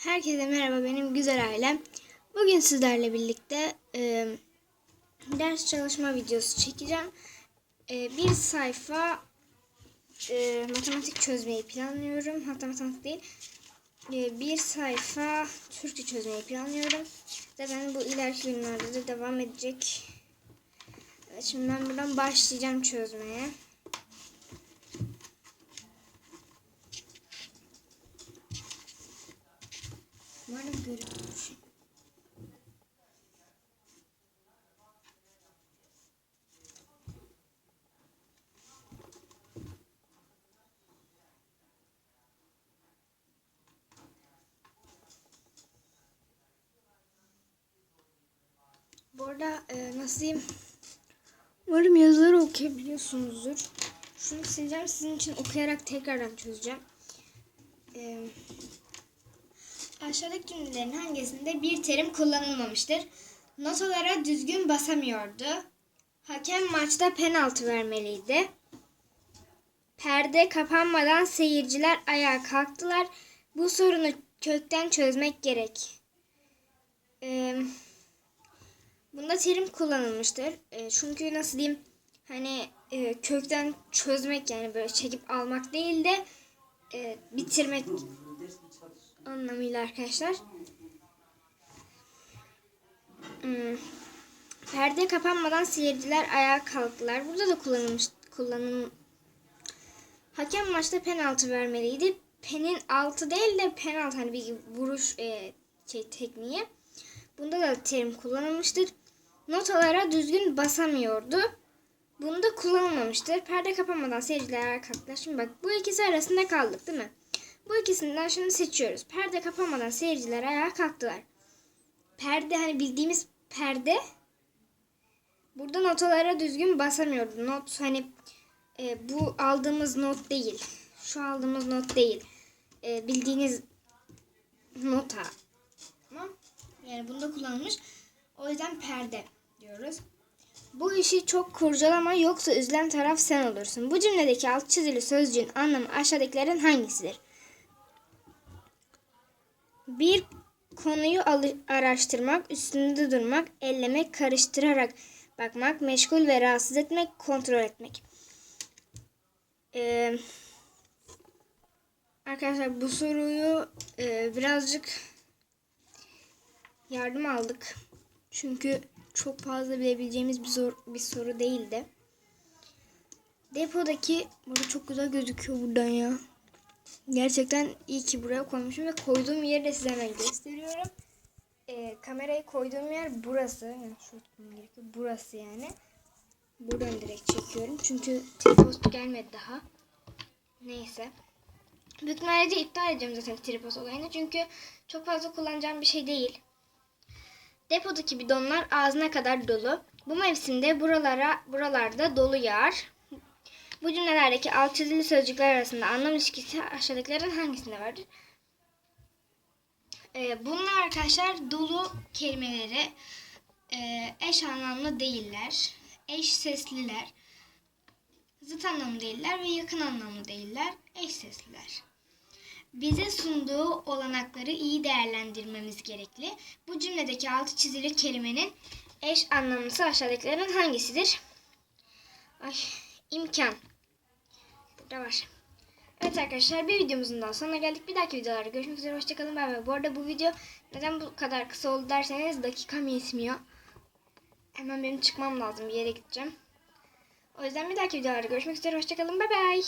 Herkese merhaba benim güzel ailem. Bugün sizlerle birlikte e, ders çalışma videosu çekeceğim. E, bir sayfa e, matematik çözmeyi planlıyorum. Hatta matematik değil. E, bir sayfa Türkçe çözmeyi planlıyorum. Zaten bu ileriki günlerde de devam edecek. Evet, şimdi ben buradan başlayacağım çözmeye. Umarım görünmüş. Bu arada e, nasıl diyeyim? Umarım yazıları okuyabiliyorsunuzdur. Şunu sileceğim. Sizin için okuyarak tekrardan çözeceğim. Eee Aşağıdaki cümlelerin hangisinde bir terim kullanılmamıştır? Notalara düzgün basamıyordu. Hakem maçta penaltı vermeliydi. Perde kapanmadan seyirciler ayağa kalktılar. Bu sorunu kökten çözmek gerek. Ee, bunda terim kullanılmıştır. Ee, çünkü nasıl diyeyim hani e, kökten çözmek yani böyle çekip almak değil de e, bitirmek anlamıyla arkadaşlar. Hmm. Perde kapanmadan seyirciler ayağa kalktılar. Burada da kullanılmış kullanım Hakem maçta penaltı vermeliydi. Penin altı değil de penaltı hani bir vuruş e, şey tekniği. Bunda da terim kullanılmıştır. Notalara düzgün basamıyordu. Bunda kullanılmamıştır. Perde kapanmadan seyirciler ayağa kalktılar. Şimdi bak bu ikisi arasında kaldık değil mi? Bu ikisinden şimdi seçiyoruz. Perde kapanmadan seyirciler ayağa kalktılar. Perde hani bildiğimiz perde burada notalara düzgün basamıyordu. Not hani e, bu aldığımız not değil. Şu aldığımız not değil. E, bildiğiniz nota. Tamam. Yani bunda kullanılmış. O yüzden perde diyoruz. Bu işi çok kurcalama yoksa üzülen taraf sen olursun. Bu cümledeki alt çizili sözcüğün anlamı aşağıdakilerin hangisidir? Bir konuyu araştırmak, üstünde durmak, ellemek, karıştırarak bakmak, meşgul ve rahatsız etmek, kontrol etmek. Ee, arkadaşlar bu soruyu e, birazcık yardım aldık. Çünkü çok fazla bilebileceğimiz bir, zor, bir soru değildi. Depodaki burada çok güzel gözüküyor buradan ya. Gerçekten iyi ki buraya koymuşum ve koyduğum yeri de size hemen gösteriyorum. Ee, kamerayı koyduğum yer burası. Yani şu tutmam gerekiyor. Burası yani. Buradan direkt çekiyorum. Çünkü tripod gelmedi daha. Neyse. Büyük ihtimalle iptal edeceğim zaten tripod olayını. Çünkü çok fazla kullanacağım bir şey değil. Depodaki bidonlar ağzına kadar dolu. Bu mevsimde buralara buralarda dolu yağar. Bu cümlelerdeki alt çizili sözcükler arasında anlam ilişkisi aşağıdakilerin hangisinde vardır? Ee, bunlar arkadaşlar dolu kelimeleri e, eş anlamlı değiller. Eş sesliler. Zıt anlamlı değiller ve yakın anlamlı değiller. Eş sesliler. Bize sunduğu olanakları iyi değerlendirmemiz gerekli. Bu cümledeki altı çizili kelimenin eş anlamlısı aşağıdakilerin hangisidir? Ay, imkan. Var. Evet arkadaşlar bir videomuzun daha sonuna geldik. Bir dahaki videolarda görüşmek üzere. Hoşçakalın. Bay bay. Bu arada bu video neden bu kadar kısa oldu derseniz dakikam yetmiyor. Hemen benim çıkmam lazım. Bir yere gideceğim. O yüzden bir dahaki videolarda görüşmek üzere. Hoşçakalın. Bay bay.